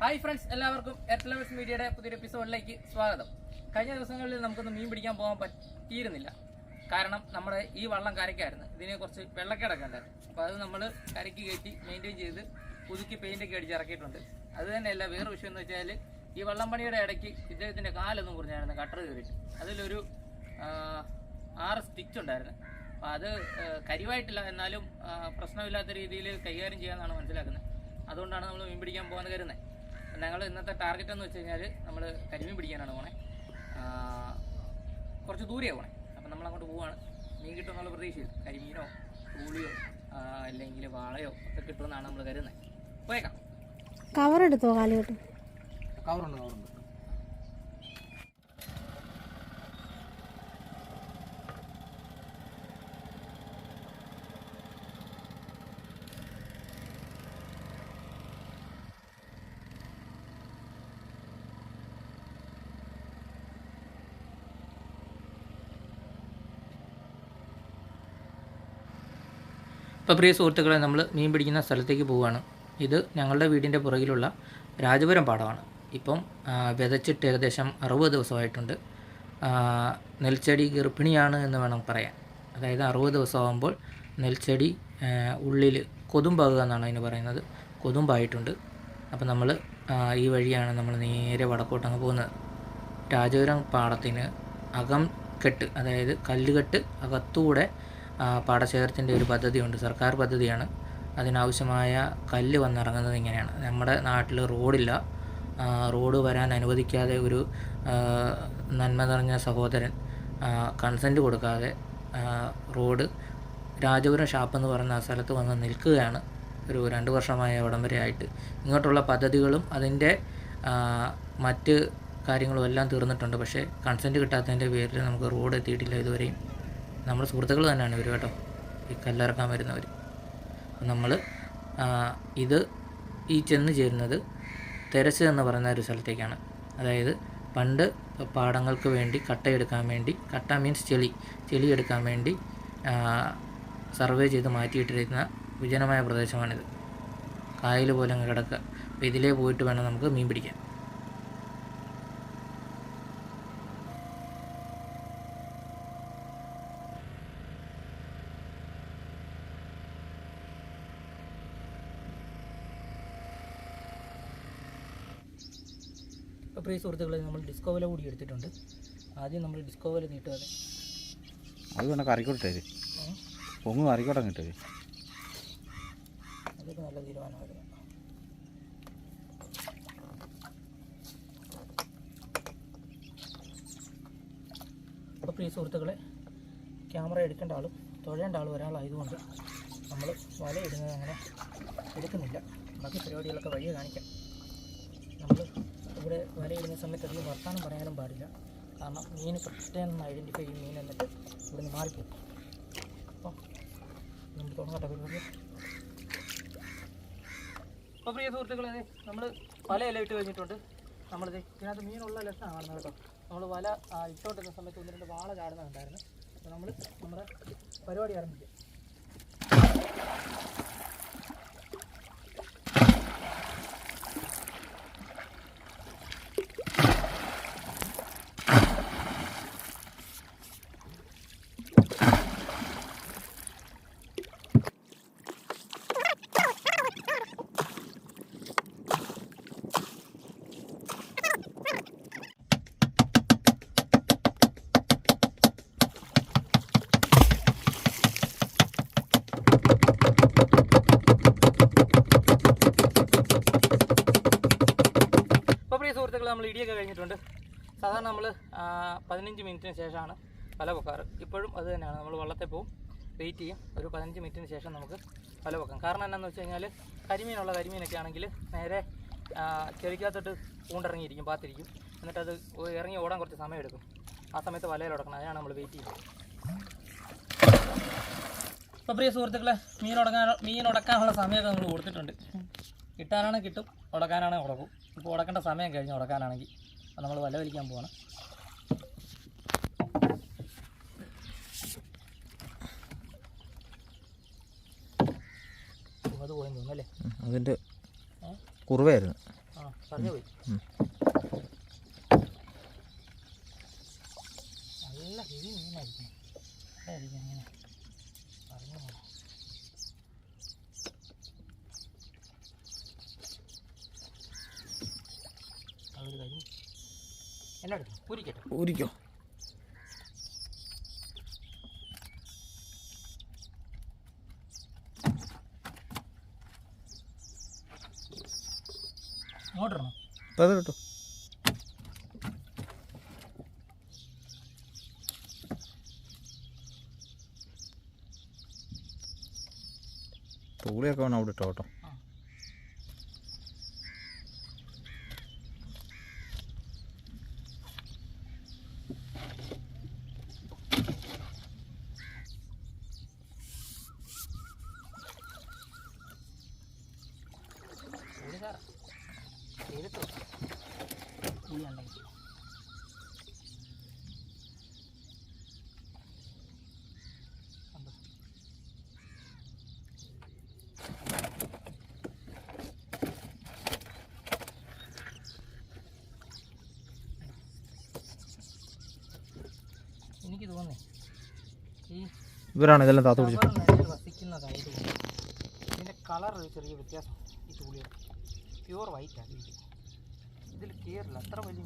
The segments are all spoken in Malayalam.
ഹായ് ഫ്രണ്ട്സ് എല്ലാവർക്കും എർട്ടലവേഴ്സ് മീഡിയയുടെ പുതിയൊരു എപ്പിസോഡിലേക്ക് സ്വാഗതം. കഴിഞ്ഞ ദിവസങ്ങളിൽ നമുക്കൊന്ന് മീൻ പിടിക്കാൻ പോകാൻ പറ്റിയിരുന്നില്ല. കാരണം നമ്മുടെ ഈ വള്ളം കരയ്ക്കായിരുന്നു. ഇതിനെ കുറച്ച് വെള്ളക്കേടൊക്കെ ഉണ്ടായിരുന്നു. അപ്പോൾ അത് നമ്മൾ കരയ്ക്ക് കയറ്റി മെയിന്റെയിൻ ചെയ്ത് പുതുക്കി പെയിന്റൊക്കെ അടിച്ച് ഇറക്കിയിട്ടുണ്ട്. അത് തന്നെയല്ല വേറെ വിഷയം എന്ന് വെച്ചാൽ ഈ വള്ളം പണിയുടെ ഇടയ്ക്ക് ഇദ്ദേഹത്തിന്റെ കാലൊന്നും കുറഞ്ഞായിരുന്നു കട്ടർ കയറിയിട്ട്. അതിലൊരു ആറ് സ്റ്റിച്ച് ഉണ്ടായിരുന്നു. അപ്പോൾ അത് കരിവായിട്ടില്ല. എന്നാലും പ്രശ്നമില്ലാത്ത രീതിയിൽ കൈകാര്യം ചെയ്യാമെന്നാണ് മനസ്സിലാക്കുന്നത്. അതുകൊണ്ടാണ് നമ്മൾ മീൻ പിടിക്കാൻ പോകാൻ കരുതുന്നത് ഞങ്ങൾ ഇന്നത്തെ ടാർഗറ്റ് എന്ന് വെച്ച് കഴിഞ്ഞാൽ നമ്മൾ കരിമീൻ പിടിക്കാനാണ് പോണേ. കുറച്ച് ദൂരെയാണ് പോണേ. അപ്പം നമ്മൾ അങ്ങോട്ട് പോവാണ്. മീൻ കിട്ടുമെന്നുള്ള പ്രതീക്ഷയിൽ കരിമീനോ കൂളിയോ അല്ലെങ്കിൽ വാളയോ ഒക്കെ കിട്ടുമെന്നാണ് നമ്മൾ കരുതുന്നത് പോയേക്കാം. കവർ എടുത്തോ കാലോട്ട് കവറുണ്ട് കവറുണ്ട് ഇപ്പോൾ പ്രിയ സുഹൃത്തുക്കളെ നമ്മൾ മീൻ പിടിക്കുന്ന സ്ഥലത്തേക്ക് പോവുകയാണ്. ഇത് ഞങ്ങളുടെ വീടിന്റെ പുറകിലുള്ള രാജപുരം പാടമാണ്. ഇപ്പം വിതച്ചിട്ട് ഏകദേശം അറുപത് ദിവസമായിട്ടുണ്ട്. നെൽച്ചെടി ഗർഭിണിയാണ് എന്ന് വേണം പറയാൻ. അതായത് അറുപത് ദിവസമാകുമ്പോൾ നെൽച്ചെടി ഉള്ളിൽ കൊതുമ്പാകുക എന്നാണ് അതിന് പറയുന്നത്. കൊതുമ്പായിട്ടുണ്ട്. അപ്പോൾ നമ്മൾ ഈ വഴിയാണ് നമ്മൾ നേരെ വടക്കോട്ടങ്ങ് പോകുന്നത്. രാജപുരം പാടത്തിന് അകം കെട്ട് അതായത് കല്ലുകെട്ട് അകത്തൂടെ പാടശേഖരത്തിന്റെ ഒരു പദ്ധതിയുണ്ട് സർക്കാർ പദ്ധതിയാണ്. അതിനാവശ്യമായ കല്ല് വന്നിറങ്ങുന്നത് ഇങ്ങനെയാണ്. നമ്മുടെ നാട്ടിൽ റോഡില്ല. റോഡ് വരാൻ അനുവദിക്കാതെ ഒരു നന്മ നിറഞ്ഞ സഹോദരൻ കൺസെന്റ് കൊടുക്കാതെ റോഡ് രാജപുരം ഷാപ്പ് എന്ന് പറയുന്ന ആ സ്ഥലത്ത് വന്ന് നിൽക്കുകയാണ്. ഒരു രണ്ട് വർഷമായ അവിടം വരെ ആയിട്ട്. ഇങ്ങോട്ടുള്ള പദ്ധതികളും അതിന്റെ മറ്റ് കാര്യങ്ങളും എല്ലാം തീർന്നിട്ടുണ്ട്. പക്ഷേ കൺസെന്റ് കിട്ടാത്തതിന്റെ പേരിൽ നമുക്ക് റോഡ് എത്തിയിട്ടില്ല ഇതുവരെയും. നമ്മുടെ സുഹൃത്തുക്കൾ തന്നെയാണ് ഇവർ കേട്ടോ. ഈ കല്ലിറക്കാൻ വരുന്നവർ നമ്മൾ ഇത് ഈ ചെന്ന് ചേരുന്നത് തെരസ് എന്ന് പറയുന്ന ഒരു സ്ഥലത്തേക്കാണ്. അതായത് പണ്ട് പാടങ്ങൾക്ക് വേണ്ടി കട്ടയെടുക്കാൻ വേണ്ടി കട്ട മീൻസ് ചെളി ചെളി എടുക്കാൻ വേണ്ടി സർവേ ചെയ്ത് മാറ്റിയിട്ടിരിക്കുന്ന വിജനമായ പ്രദേശമാണിത്. കായൽ പോലെ കിടക്കുക. അപ്പോൾ ഇതിലേ പോയിട്ട് വേണം നമുക്ക് മീൻ പിടിക്കാൻ. പ്രിയ സുഹൃത്തുക്കളെ നമ്മൾ ഡിസ്കോ വില കൂടി എടുത്തിട്ടുണ്ട്. ആദ്യം നമ്മൾ ഡിസ്കോ വില നീട്ടുക. അത് വേണം കറിക്കോട്ടെ. പൊങ്ങ് കറിക്കോട്ടെ കിട്ടേ. അതൊക്കെ നല്ല തീരുമാനമായിരുന്നു അപ്പോൾ പ്രിയ സുഹൃത്തുക്കളെ ക്യാമറ എടുക്കേണ്ട ആളും തൊഴേണ്ട ആളും ഒരാളായതുകൊണ്ട് നമ്മൾ വല ഇടുന്നത് അങ്ങനെ എടുക്കുന്നില്ല. ബാക്കി പരിപാടികളൊക്കെ വഴിയെ കാണിക്കാം. നമ്മൾ ഇവിടെ വലയിടുന്ന സമയത്ത് അധികം വർത്താനം പറയാനും പാടില്ല. കാരണം മീൻ കൃത്യമെന്ന് ഐഡന്റിഫൈ ചെയ്യും മീൻ എന്നിട്ട് ഇവിടെ നിന്ന് മാറിപ്പോകും അപ്പോൾ നമുക്ക് തുടങ്ങട്ടെ പരിപാടി. അപ്പോൾ പ്രിയ സുഹൃത്തുക്കളെ നമ്മൾ വലയെല്ലാം ഇട്ട് കഴിഞ്ഞിട്ടുണ്ട്. നമ്മളിത് ഇതിനകത്ത് മീനുള്ള ലക്ഷണം കാണുന്നത് കേട്ടോ. നമ്മൾ വല ഇട്ടോട്ടിരുന്ന സമയത്ത് ഒന്ന് രണ്ട് വാള ചാടുന്നുണ്ടായിരുന്നു അപ്പോൾ നമ്മൾ നമ്മുടെ പരിപാടി ആരംഭിക്കും അപ്പോൾ പ്രിയ സുഹൃത്തുക്കൾ നമ്മൾ ഇടിയൊക്കെ കഴിഞ്ഞിട്ടുണ്ട് സാധാരണ നമ്മൾ പതിനഞ്ച് മിനിറ്റിന് ശേഷമാണ് വല പൊക്കാറ് ഇപ്പോഴും അത് തന്നെയാണ്. നമ്മൾ വള്ളത്തിൽ പോവും വെയിറ്റ് ചെയ്യും. ഒരു പതിനഞ്ച് മിനിറ്റിന് ശേഷം നമുക്ക് വല പൊക്കാം കാരണം എന്താണെന്ന് വെച്ച് കഴിഞ്ഞാൽ കരിമീനുള്ള കരിമീനൊക്കെ ആണെങ്കിൽ നേരെ ചെവിക്കകത്തോട്ട് പൂണ്ടിറങ്ങിയിരിക്കും പാത്തിരിക്കും. എന്നിട്ട് അത് ഇറങ്ങി ഓടാൻ കുറച്ച് സമയം എടുക്കും. ആ സമയത്ത് വലയിൽ ഉടക്കണം. അതിനാണ് നമ്മൾ വെയിറ്റ് ചെയ്യുന്നത്. അപ്പോൾ പ്രിയ സുഹൃത്തുക്കളെ മീൻ ഉടക്കാൻ മീൻ ഉടക്കാനുള്ള സമയമൊക്കെ നമ്മൾ കൊടുത്തിട്ടുണ്ട്. കിട്ടാനാണെങ്കിൽ കിട്ടും ഉടക്കാനാണെങ്കിൽ ഉടക്കും. ഇപ്പോൾ ഉടക്കേണ്ട സമയം കഴിഞ്ഞ് ഉടക്കാനാണെങ്കിൽ അപ്പോൾ നമ്മൾ വല വലിക്കാൻ പോകണം അല്ലേ അതിന്റെ പോയി. ഉം. നല്ല ഹെവി മീനായിരിക്കും. അതായിരിക്കും അങ്ങനെ പറഞ്ഞു. പോണം അതൊരു കാര്യം. എന്നാ എടുക്കും പൂരിക്കട്ടെ ഊരിക്കോ കിട്ടും. തൂളിയൊക്കെ വേണം അവിടെ ഇട്ടോ കേട്ടോ ഒരു സാറ ചെയ്തിട്ടു പുളിയുണ്ടെങ്കിൽ കണ്ടോ? എനിക്ക് തോന്നി ഈ ഇവരാണ് ഇതെല്ലാം താത്ത പിടിച്ചു റബ്ബർ നിലയിൽ ഇതിന്റെ കളർ ഒരു ചെറിയ വ്യത്യാസം. പ്യൂർ വലിയ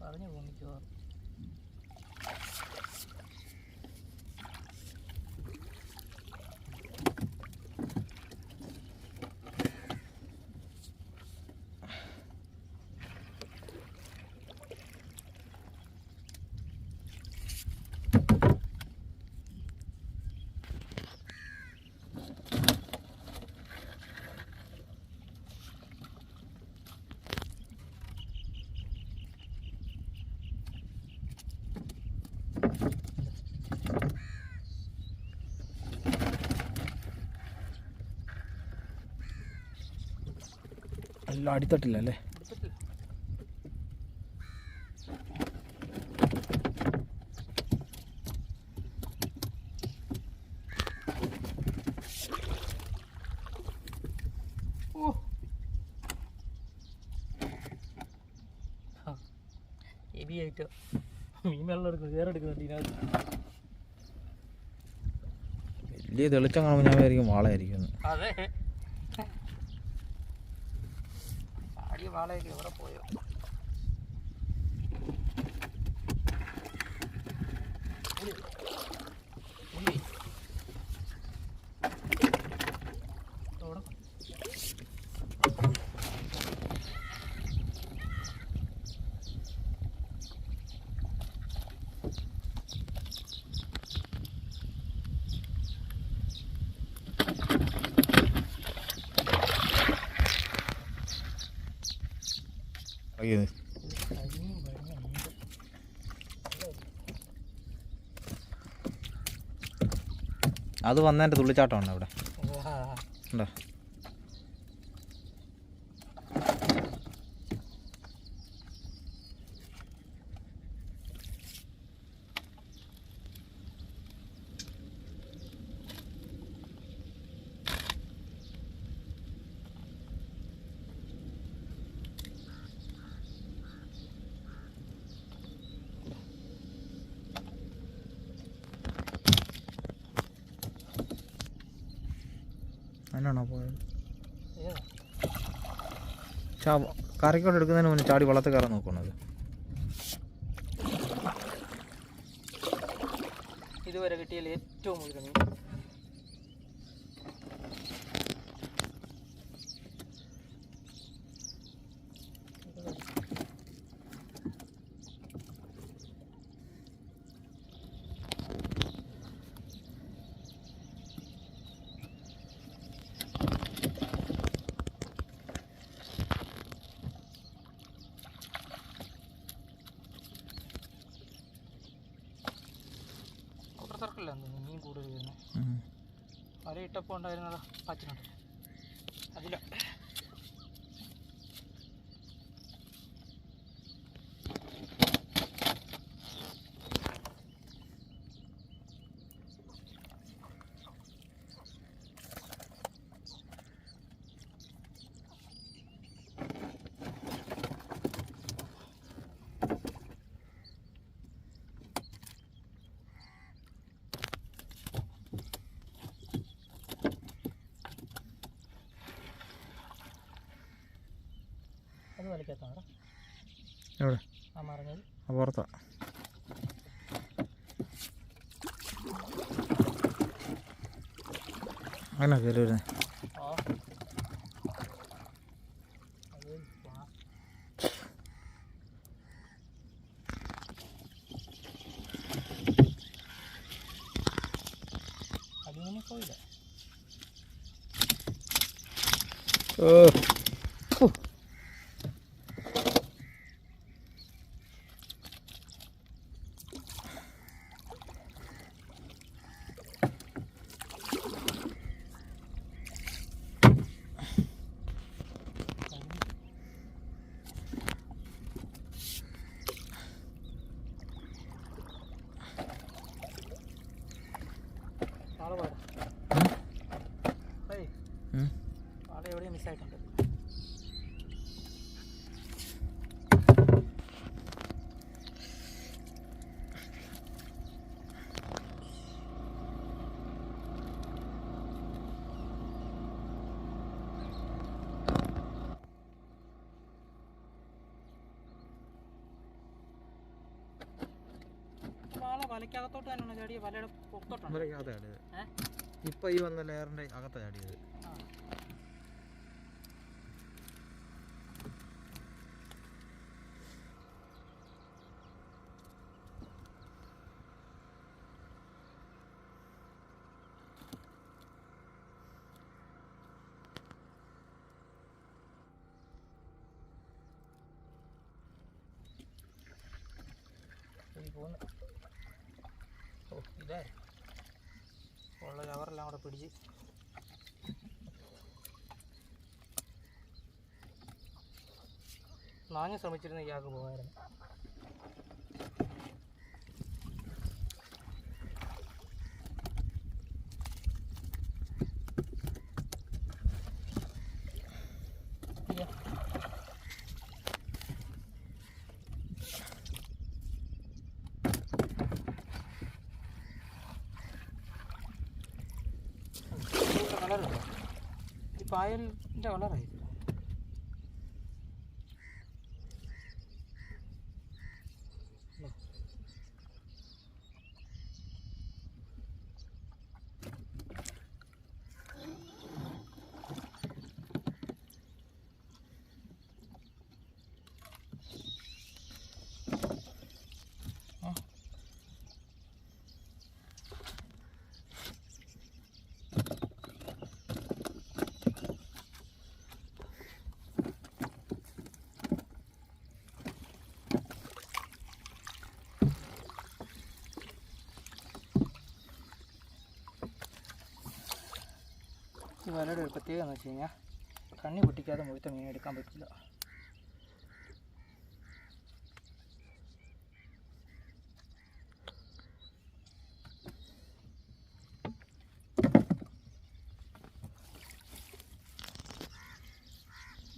പറഞ്ഞു പോകും എല്ലാം അടിത്തട്ടില്ല അല്ലേ? മീൻ വെള്ളം എടുക്കുന്നു ഇതിനകത്ത് വലിയ തെളിച്ചം കാണുമ്പോൾ ഞാൻ വിചാരിക്കും വാളയായിരിക്കും അതെ. அடி வாழைக்கு கூட போயிடும் Thank you. അയ്യോ. അത് വന്നതിന്റെ തുള്ളിച്ചാട്ടമാണ് അവിടെ. ഉണ്ടോ അതിനാണോ പോയത്? കറിക്കോട്ട് എടുക്കുന്നതിന് മുന്നേ ചാടി വള്ളത്തിൽ കയറാൻ നോക്കണത് ഇട്ടപ്പോൾ ഉണ്ടായിരുന്നതാ പാച്ചിനുണ്ട് അതില. എവിടെ? ആ മറിഞ്ഞത്. ആ. പുറത്താ അങ്ങനെ കയറി വരുന്നത് ആ നാളെ എവിടെയും മിസ്സായിട്ടുണ്ട് വലയ്ക്കകത്തോട്ട് തന്നെയാണ് ചാടിയത് വലയുടെ പുറത്തോട്ടാണ് ചാടിയത്. ഏ? ഈ വന്ന ലെയറിന്റെ അകത്താണ് ചാടിയത്. ആ. ഉള്ള കവറെല്ലാം കൂടെ പിടിച്ച് നാഞ്ഞ് ശ്രമിച്ചിരുന്ന ഇയാൾക്ക് പോകായിരുന്നു bye and no love വലയുടെ ഒരു പ്രത്യേകത എന്ന് വെച്ച് കഴിഞ്ഞാൽ കണ്ണി പൊട്ടിക്കാതെ മുഴുത്ത മീൻ എടുക്കാൻ പറ്റില്ല.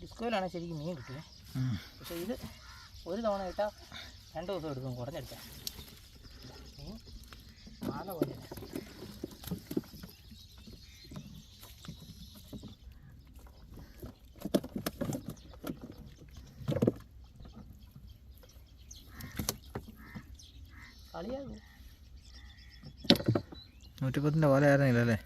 ഡിസ്കോയിലാണ് ശരിക്കും മീൻ കിട്ടിയത് പക്ഷേ ഇത് ഒരു തവണ ഇട്ടാൽ രണ്ട് ദിവസം എടുക്കും കുറഞ്ഞെടുക്കാൻ മീൻ മാല പോലെ. കളിയാകും നൂറ്റിപ്പത്തിന്റെ പോലെ ആയിരുന്നില്ല അല്ലേ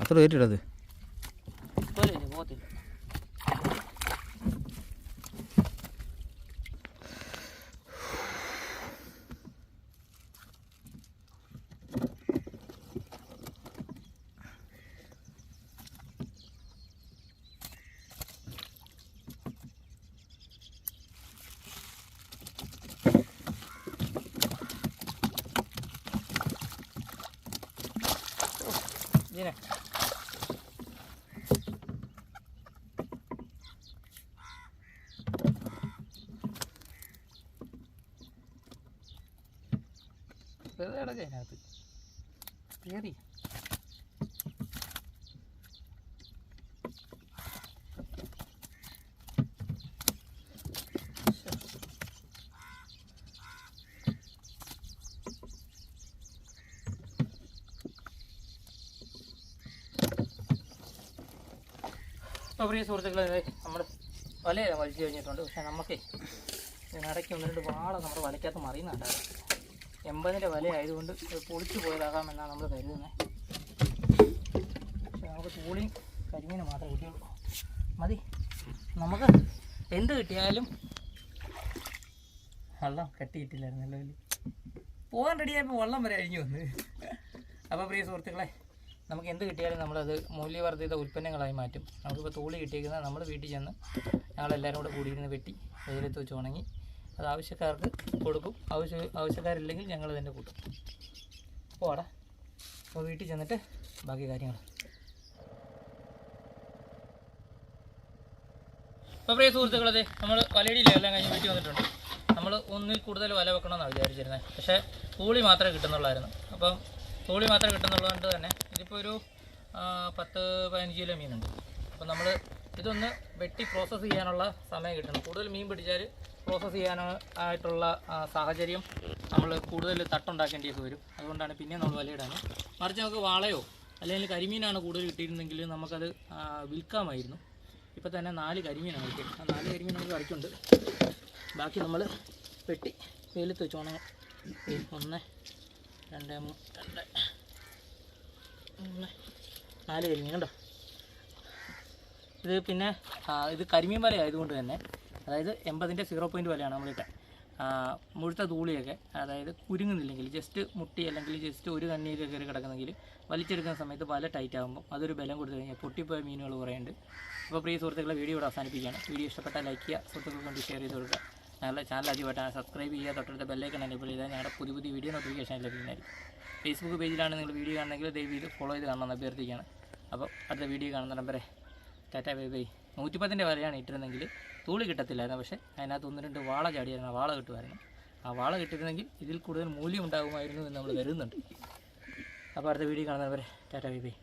അത്ര പോലെ അതിനകത്ത്. കയറി ഇപ്പോൾ പ്രിയ സുഹൃത്തുക്കളെ നമ്മൾ വലയെ വലിച്ചു കഴിഞ്ഞിട്ടുണ്ട്. പക്ഷേ നമുക്ക് ഇതിനിടയ്ക്ക് ഒന്ന് രണ്ട് വാള നമ്മുടെ വലയ്ക്കകത്ത് മറിയുന്നുണ്ടായിരുന്നു എൺപതിന്റെ വില ആയതുകൊണ്ട് പൊളിച്ച് പോയതാകാമെന്നാണ് നമ്മൾ കരുതുന്നത്. പക്ഷെ നമുക്ക് തൂളിയും കരിമീനും മാത്രമേ കിട്ടിയുള്ളൂ. മതി. നമുക്ക് എന്ത് കിട്ടിയാലും വെള്ളം കെട്ടി കിട്ടില്ലായിരുന്നല്ലോ വലിയ? പോകാൻ റെഡിയായപ്പോൾ വെള്ളം വരെ അഴിഞ്ഞു വന്ന്. അപ്പോൾ പ്രിയ സുഹൃത്തുക്കളെ നമുക്ക് എന്ത് കിട്ടിയാലും നമ്മളത് മൂല്യവർദ്ധിത ഉൽപ്പന്നങ്ങളായി മാറ്റും. നമുക്കിപ്പോൾ തൂളി കിട്ടിയിരിക്കുന്നത് നമ്മൾ വീട്ടിൽ ചെന്ന് ഞങ്ങളെല്ലാവരും കൂടെ കൂടിയിരുന്ന് വെട്ടി വെയിലത്ത് വെച്ച് ഉണങ്ങി അത് ആവശ്യക്കാർക്ക് കൊടുക്കും. ആവശ്യ ആവശ്യക്കാരില്ലെങ്കിൽ ഞങ്ങൾ തന്നെ കൂട്ടും. പോടാ. അപ്പോൾ വീട്ടിൽ ചെന്നിട്ട് ബാക്കി കാര്യങ്ങൾ അപ്പോൾ പ്രിയ സുഹൃത്തുക്കളതെ നമ്മൾ വലയടിയിലെ എല്ലാം കഴിഞ്ഞ് വീട്ടിൽ വന്നിട്ടുണ്ട്. നമ്മൾ ഒന്നിൽ കൂടുതൽ വല വെക്കണമെന്നാണ് വിചാരിച്ചിരുന്നത് പക്ഷേ തൂളി മാത്രമേ കിട്ടുന്നുള്ളായിരുന്നു. അപ്പം തൂളി മാത്രമേ കിട്ടുന്നുള്ളതുകൊണ്ട് തന്നെ ഇതിപ്പോൾ ഒരു പത്ത് പതിനഞ്ച് കിലോ മീനുണ്ട്. അപ്പം നമ്മൾ ഇതൊന്ന് വെട്ടി പ്രോസസ്സ് ചെയ്യാനുള്ള സമയം കിട്ടണം. കൂടുതൽ മീൻ പിടിച്ചാൽ പ്രോസസ്സ് ചെയ്യാൻ ആയിട്ടുള്ള സാഹചര്യം നമ്മൾ കൂടുതൽ തട്ടുണ്ടാക്കേണ്ടിയൊക്കെ വരും. അതുകൊണ്ടാണ് പിന്നെ നമ്മൾ വലയിടാൻ മറിച്ച് നമുക്ക് വാളയോ അല്ലെങ്കിൽ കരിമീനാണ് കൂടുതൽ കിട്ടിയിരുന്നെങ്കിൽ നമുക്കത് വിൽക്കാമായിരുന്നു. ഇപ്പോൾ തന്നെ നാല് കരിമീനാണ് കിട്ടിയത് ആ നാല് കരിമീൻ നമുക്ക് കറിക്കുണ്ട്. ബാക്കി നമ്മൾ വെട്ടി വെയിലത്ത് വെച്ച് ഒന്ന് രണ്ട് രണ്ട് മൂന്ന് നാല് കരിമീൻ കണ്ടോ? ഇത് പിന്നെ ഇത് കരിമീൻ വല ആയതുകൊണ്ട് തന്നെ അതായത് എൺപതിന്റെ സീറോ പോയിന്റ് വരെയാണ് നമ്മളിട്ട്. മുഴുത്ത തൂളിയൊക്കെ അതായത് കുരുങ്ങുന്നില്ലെങ്കിൽ ജസ്റ്റ് മുട്ടി അല്ലെങ്കിൽ ജസ്റ്റ് ഒരു കണ്ണിയൊക്കെ കയറി കിടക്കുന്നെങ്കിൽ വലിച്ചെടുക്കുന്ന സമയത്ത് വല ടൈറ്റ് ആകുമ്പോൾ അതൊരു ബലം കൊടുത്തു കഴിഞ്ഞാൽ പൊട്ടിപ്പോയ മീനുകൾ കുറേയുണ്ട്. അപ്പോൾ പ്രിയ സുഹൃത്തുക്കളെ വീഡിയോ ഇവിടെ അവസാനിപ്പിക്കുകയാണ്. വീഡിയോ ഇഷ്ടപ്പെട്ടാൽ ലൈക്ക് ചെയ്യുക സുഹൃത്തുക്കൾക്ക് കൊണ്ട് ഷെയർ ചെയ്ത് കൊടുക്കുക. ഞങ്ങളുടെ ചാനൽ ആദ്യമായിട്ടാണ് സബ്സ്ക്രൈബ് ചെയ്യുക തൊട്ടടുത്ത ബെല്ലൈക്കൺ എനേബിൾ ചെയ്താൽ ഞങ്ങളുടെ പുതിയ പുതിയ വീഡിയോ നോട്ടിഫിക്കേഷൻ ലഭിക്കുന്നതായിരിക്കും. ഫേസ്ബുക്ക് പേജിലാണ് നിങ്ങൾ വീഡിയോ കാണുന്നെങ്കിൽ ദയവ് ചെയ്ത് ഫോളോ ചെയ്ത് കാണണമെന്ന് അഭ്യർത്ഥിക്കുകയാണ്. അപ്പോൾ അടുത്ത വീഡിയോ കാണുന്ന നമ്പറെ ടാറ്റാ ബൈ ബൈ. നൂറ്റിപ്പത്തിന്റെ വരെയാണ് ഇട്ടിരുന്നെങ്കിൽ തൂളി കിട്ടത്തില്ലായിരുന്നു. പക്ഷേ അതിനകത്ത് ഒന്ന് രണ്ട് വാള ചാടിയായിരുന്നു. ആ വാള കിട്ടുമായിരുന്നു. ആ വാള കിട്ടിയിരുന്നെങ്കിൽ ഇതിൽ കൂടുതൽ മൂല്യം ഉണ്ടാകുമായിരുന്നു എന്ന് നമ്മൾ കരുതുന്നുണ്ട്. അപ്പോൾ അടുത്ത വീഡിയോ കാണുന്നവരെ ടാറ്റാ ബൈ ബൈ